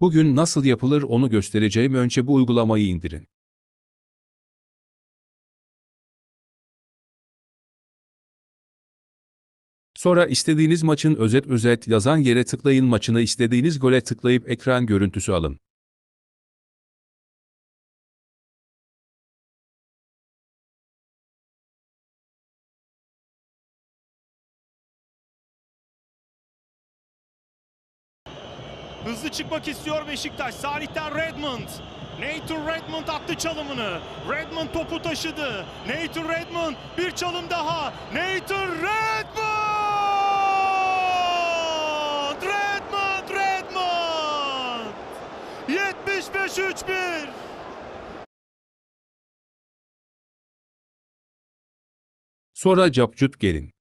Bugün nasıl yapılır onu göstereceğim önce bu uygulamayı indirin. Sonra istediğiniz maçın özet özet yazan yere tıklayın maçını istediğiniz gole tıklayıp ekran görüntüsü alın. Hızlı çıkmak istiyor Beşiktaş. Salih'ten Redmond. Nathan Redmond attı çalımını. Redmond topu taşıdı. Nathan Redmond bir çalım daha. Nathan Redmond! Redmond, Redmond! 75-3-1. Sonra capcut gelin.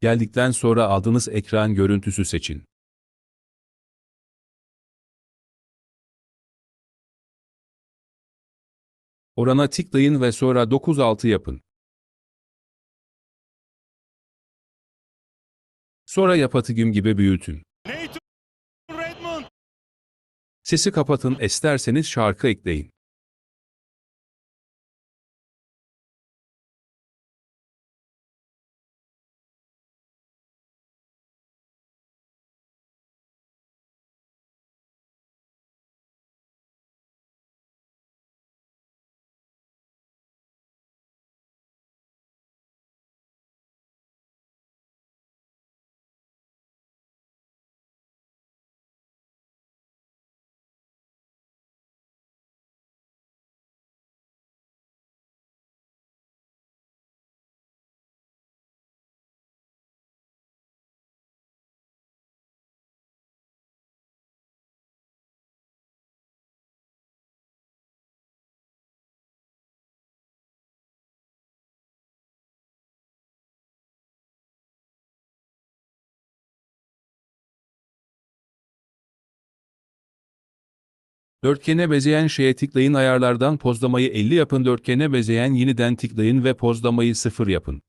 Geldikten sonra aldığınız ekran görüntüsü seçin. Orana tıklayın ve sonra 9.6 yapın. Sonra yapatığım gibi büyütün. Sesi kapatın, isterseniz şarkı ekleyin. Dörtgene bezeyen şeye tıklayın ayarlardan pozlamayı 50 yapın dörtgene bezeyen yeniden tıklayın ve pozlamayı 0 yapın.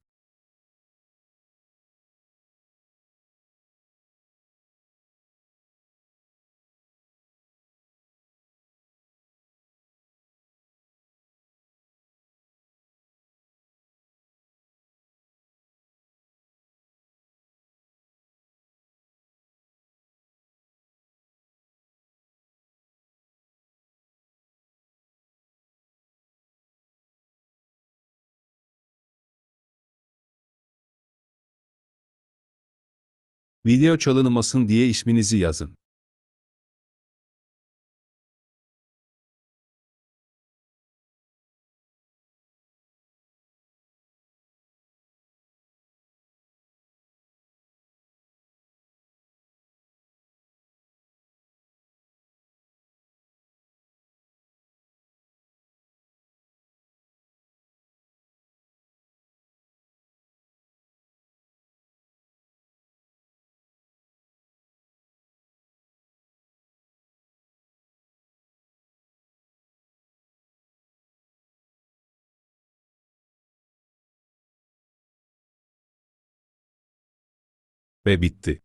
Video çalınmasın diye isminizi yazın. Ve bitti.